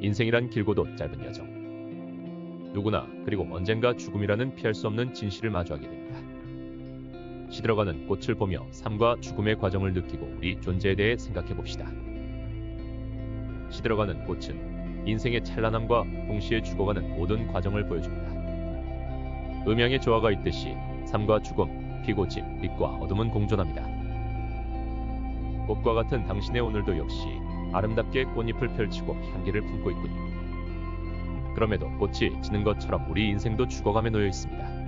인생이란 길고도 짧은 여정. 누구나 그리고 언젠가 죽음이라는 피할 수 없는 진실을 마주하게 됩니다. 시들어가는 꽃을 보며 삶과 죽음의 과정을 느끼고 우리 존재에 대해 생각해 봅시다. 시들어가는 꽃은 인생의 찬란함과 동시에 죽어가는 모든 과정을 보여줍니다. 음양의 조화가 있듯이 삶과 죽음, 피고 집, 빛과 어둠은 공존합니다. 꽃과 같은 당신의 오늘도 역시 아름답게 꽃잎을 펼치고 향기를 품고 있군요. 그럼에도 꽃이 지는 것처럼 우리 인생도 죽어감에 놓여 있습니다.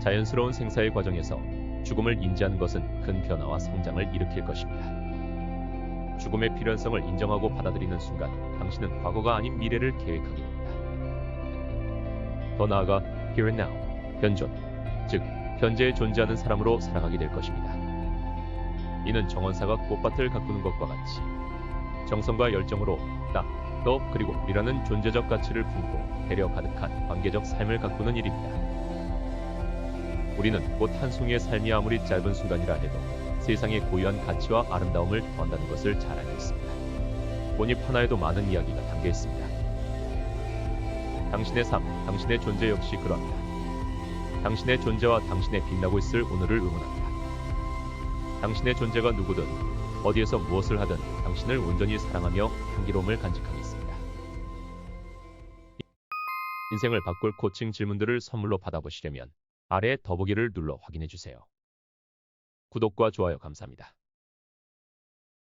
자연스러운 생사의 과정에서 죽음을 인지하는 것은 큰 변화와 성장을 일으킬 것입니다. 죽음의 필연성을 인정하고 받아들이는 순간 당신은 과거가 아닌 미래를 계획하게 됩니다. 더 나아가 here and now, 현존, 즉 현재에 존재하는 사람으로 살아가게 될 것입니다. 이는 정원사가 꽃밭을 가꾸는 것과 같이 정성과 열정으로 딱, 또 그리고 우리라는 존재적 가치를 품고 배려 가득한 관계적 삶을 가꾸는 일입니다. 우리는 꽃 한 송이의 삶이 아무리 짧은 순간이라 해도 세상의 고유한 가치와 아름다움을 더한다는 것을 잘 알고 있습니다. 꽃잎 하나에도 많은 이야기가 담겨 있습니다. 당신의 삶, 당신의 존재 역시 그러합니다. 당신의 존재와 당신의 빛나고 있을 오늘을 응원합니다. 당신의 존재가 누구든 어디에서 무엇을 하든 당신을 온전히 사랑하며 향기로움을 간직하겠습니다. 인생을 바꿀 코칭 질문들을 선물로 받아보시려면 아래 더보기를 눌러 확인해 주세요. 구독과 좋아요 감사합니다.